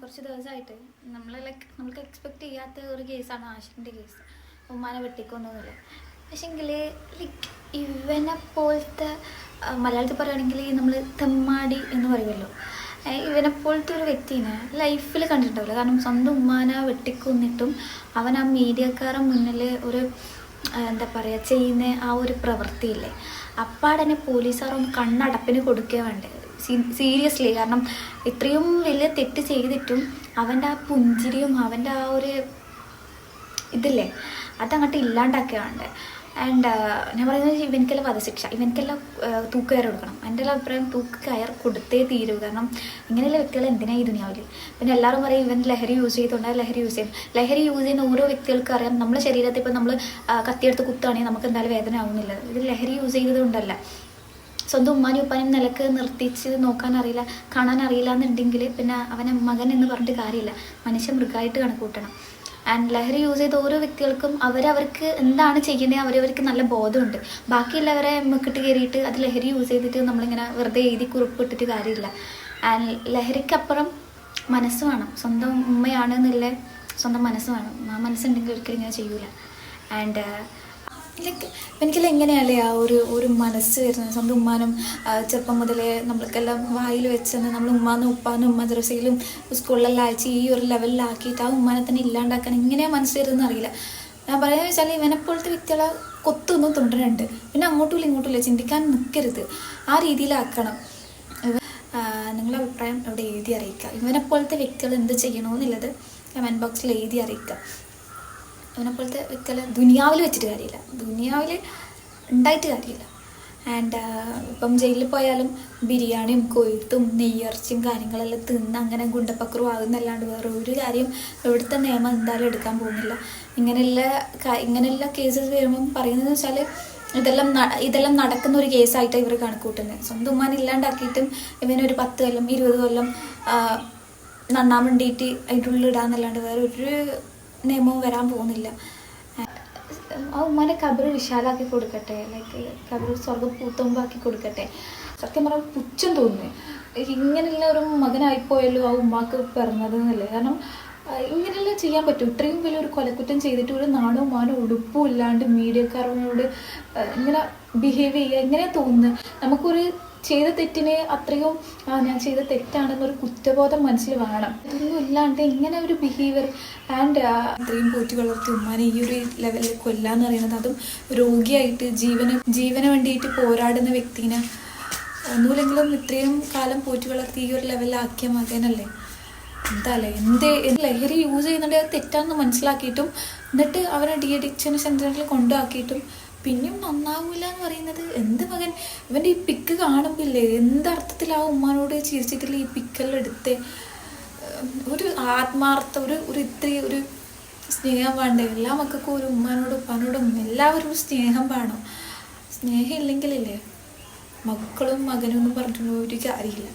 കുറച്ച് ദിവസമായിട്ട് നമ്മൾ ലൈക്ക് നമുക്ക് എക്സ്പെക്ട് ചെയ്യാത്ത ഒരു കേസാണ് ആഷിന്റെ കേസ് ഉമ്മാനെ വെട്ടിക്കൊന്നുമില്ല പക്ഷെങ്കിൽ ലൈക്ക് ഇവനെ പോലത്തെ മലയാളത്തിൽ പറയുകയാണെങ്കിൽ നമ്മൾ തെമ്മാടി എന്ന് പറയുമല്ലോ. ഇവനെ പോലത്തെ ഒരു വ്യക്തിനെ ലൈഫിൽ കണ്ടിട്ടുണ്ടാവില്ല. കാരണം സ്വന്തം ഉമ്മാനെ വെട്ടിക്കൊന്നിട്ടും അവൻ ആ മീഡിയക്കാരൻ മുന്നിൽ ഒരു എന്താ പറയുക ചെയ്യുന്ന ആ ഒരു പ്രവൃത്തിയില്ലേ. അപ്പാടനെ പോലീസുകാർ ഒന്ന് കണ്ണടപ്പിന് കൊടുക്കുക വേണ്ടേ സീരിയസ്ലി. കാരണം ഇത്രയും വലിയ തെറ്റ് ചെയ്തിട്ടും അവന്റെ ആ പുഞ്ചിരിയും അവന്റെ ആ ഒരു ഇതില്ലേ അതങ്ങോട്ട് ഇല്ലാണ്ടാക്കുകയാണ്. ആൻഡ് ഞാൻ പറയുന്നത് ഇവനിക്കെല്ലാം വധശിക്ഷ. ഇവനിക്കെല്ലാം തൂക്കുകയർ കൊടുക്കണം. എന്റെ എല്ലാം അഭിപ്രായം തൂക്ക് കയർ കൊടുത്തേ തീരൂ. കാരണം ഇങ്ങനെയുള്ള വ്യക്തികൾ എന്തിനാ ഈ ദുനിയാവിൽ പിന്നെ എല്ലാവരും പറയും ഇവൻ ലഹരി യൂസ് ചെയ്തുകൊണ്ട് ലഹരി യൂസ് ചെയ്യും ലഹരി യൂസ് ചെയ്യുന്ന ഓരോ വ്യക്തികൾക്കും അറിയാം. നമ്മുടെ ശരീരത്തിൽ ഇപ്പോൾ നമ്മൾ കത്തിയെടുത്ത് കുത്തുകയാണെങ്കിൽ നമുക്ക് എന്തായാലും വേദന ആവുന്നില്ല. ഇത് ലഹരി യൂസ് ചെയ്തത് കൊണ്ടല്ല. സ്വന്തം ഉമ്മാനും ഉപ്പാനും നിലയ്ക്ക് നിർത്തിച്ച് നോക്കാൻ അറിയില്ല കാണാൻ അറിയില്ല എന്നുണ്ടെങ്കിൽ പിന്നെ അവനെ മകൻ എന്ന് പറഞ്ഞിട്ട് കാര്യമില്ല. മനുഷ്യ മൃഗമായിട്ട് കണക്ക് കൂട്ടണം ആൻഡ് ലഹരി യൂസ് ചെയ്ത ഓരോ വ്യക്തികൾക്കും അവരവർക്ക് എന്താണ് ചെയ്യേണ്ടത് അവരവർക്ക് നല്ല ബോധമുണ്ട്. ബാക്കിയുള്ളവരെ മുക്കിട്ട് കയറിയിട്ട് അത് ലഹരി യൂസ് ചെയ്തിട്ട് നമ്മളിങ്ങനെ വെറുതെ എഴുതി കുറിപ്പിട്ടിട്ട് കാര്യമില്ല. ആൻഡ് ലഹരിക്കപ്പുറം മനസ്സ് വേണം. സ്വന്തം ഉമ്മയാണ് എന്നുള്ള സ്വന്തം മനസ്സ് വേണം. ആ മനസ്സുണ്ടെങ്കിൽ ഒരിക്കലും ഇങ്ങനെ ചെയ്യൂല. ആൻഡ് ലൈക്ക് എനിക്കത് എങ്ങനെയല്ലേ ആ ഒരു ഒരു മനസ്സ് വരുന്നത്? സ്വന്തം ഉമ്മാനും ചെറുപ്പം മുതലേ നമ്മൾക്കെല്ലാം വായിൽ വെച്ചെന്ന് നമ്മൾ ഉമ്മാനും ഉപ്പാനും മദ്രസയിലും സ്കൂളിലെല്ലാം അയച്ച് ഈ ഒരു ലെവലിലാക്കിയിട്ട് ആ ഉമ്മാനെ തന്നെ ഇല്ലാണ്ടാക്കാൻ എങ്ങനെയാണ് മനസ്സ് വരുന്നതെന്ന് അറിയില്ല ഞാൻ പറയുന്നത് വെച്ചാൽ ഇവനെപ്പോലത്തെ വ്യക്തികളെ കൊത്തൊന്നും തുണ്ടരണ്ട്. പിന്നെ അങ്ങോട്ടും ഇങ്ങോട്ടും ഇല്ല. ചിന്തിക്കാൻ നിൽക്കരുത് ആ രീതിയിലാക്കണം. നിങ്ങളുടെ അഭിപ്രായം അവിടെ എഴുതി അറിയിക്കുക. ഇവനെപ്പോലത്തെ വ്യക്തികൾ എന്ത് ചെയ്യണമെന്നുള്ളത് കമന്റ് ബോക്സിൽ എഴുതി അറിയിക്കുക. അവനെ പോലത്തെ വ്യക്തികളെ ദുനിയാവിൽ വെച്ചിട്ട് കാര്യമില്ല. ദുനിയാവിൽ ഉണ്ടായിട്ട് കാര്യമില്ല. ആൻഡ് ഇപ്പം ജയിലിൽ പോയാലും ബിരിയാണിയും കൊയ്ത്തും നെയ്യിറച്ചിയും കാര്യങ്ങളെല്ലാം തിന്ന് അങ്ങനെ ഗുണ്ടപ്പക്രു ആകുന്നല്ലാണ്ട് വേറെ ഒരു കാര്യം ഇവിടുത്തെ നിയമം എന്തായാലും എടുക്കാൻ പോകുന്നില്ല. ഇങ്ങനെയുള്ള ഇങ്ങനെയുള്ള കേസസ് വരുമ്പം പറയുന്നതെന്ന് വെച്ചാൽ ഇതെല്ലാം ഇതെല്ലാം നടക്കുന്ന ഒരു കേസായിട്ടാണ് ഇവർ കണക്കൂട്ടുന്നത്. സ്വന്തം ഉമ്മാൻ ഇല്ലാണ്ടാക്കിയിട്ടും ഇവനൊരു പത്ത് കൊല്ലം ഇരുപത് കൊല്ലം നന്നാൻ വേണ്ടിയിട്ട് അതിന്റെ ഉള്ളിൽ ഇടാന്നല്ലാണ്ട് വേറെ ഒരു നിയമവും വരാൻ പോകുന്നില്ല. ആ ഉമ്മാനെ കബറ് വിശാലാക്കി കൊടുക്കട്ടെ ലൈക്ക് കബറ് സ്വർഗം പൂത്തുമ്പാക്കി കൊടുക്കട്ടെ. സത്യം പറഞ്ഞാൽ പുച്ഛം തോന്നുന്നു. ഇങ്ങനെയുള്ള ഒരു മകനായിപ്പോയല്ലോ ആ ഉമ്മാക്ക് പിറന്നത് എന്നല്ലേ. കാരണം ഇങ്ങനെയെല്ലാം ചെയ്യാൻ പറ്റും. ഇത്രയും വലിയൊരു കൊലക്കുറ്റം ചെയ്തിട്ട് ഒരു നാണോ മാനോ ഉടുപ്പും ഇല്ലാണ്ട് മീഡിയക്കാരനോട് ഇങ്ങനെ ബിഹേവ് ചെയ്യുക ഇങ്ങനെ തോന്നുന്നു നമുക്കൊരു ചെയ്ത തെറ്റിനെ അത്രയും ഞാൻ ചെയ്ത തെറ്റാണെന്നൊരു കുറ്റബോധം മനസ്സിൽ വേണം. ഇതൊന്നും ഇല്ലാണ്ട് ഇങ്ങനെ ഒരു ബിഹേവിയർ ആൻഡ് അത്രയും പോറ്റി വളർത്തി ഉമ്മാനെ ഈ ഒരു ലെവലിൽ കൊല്ലാന്ന് പറയുന്നത് അതും രോഗിയായിട്ട് ജീവന് ജീവന് വേണ്ടിയിട്ട് പോരാടുന്ന വ്യക്തിനെ ഒന്നുമില്ലെങ്കിലും ഇത്രയും കാലം പോറ്റി വളർത്തി ഈ ഒരു ലെവലിലാക്കിയ മകനല്ലേ? എന്തേ എന്ത് ലഹരി യൂസ് ചെയ്യുന്നുണ്ട് തെറ്റാണെന്ന് മനസ്സിലാക്കിയിട്ടും എന്നിട്ട് അവരെ ഡി അഡിക്ഷൻ സെന്ററിൽ കൊണ്ടുപോക്കിയിട്ടും പിന്നെയും നന്നാവൂല എന്ന് പറയുന്നത്. എന്ത് മകൻ? ഇവന്റെ ഈ പിക്ക് കാണുമ്പില്ലേ? എന്തർത്ഥത്തിൽ ആ ഉമ്മാനോട് ചിരിച്ചിട്ടില്ല ഈ പിക്കെല്ലാം എടുത്ത് ഒരു ആത്മാർത്ഥ ഒരു ഒരു ഇത്രയും ഒരു സ്നേഹം വേണ്ടേ? എല്ലാ മക്കൾക്കും ഒരു ഉമ്മാനോടും ഉപ്പാനോടും എല്ലാവരും സ്നേഹം വേണം. സ്നേഹം ഇല്ലെങ്കിലില്ലേ? മക്കളും മകനും എന്ന് പറഞ്ഞിട്ടൊന്നും ഒരു കാര്യമില്ല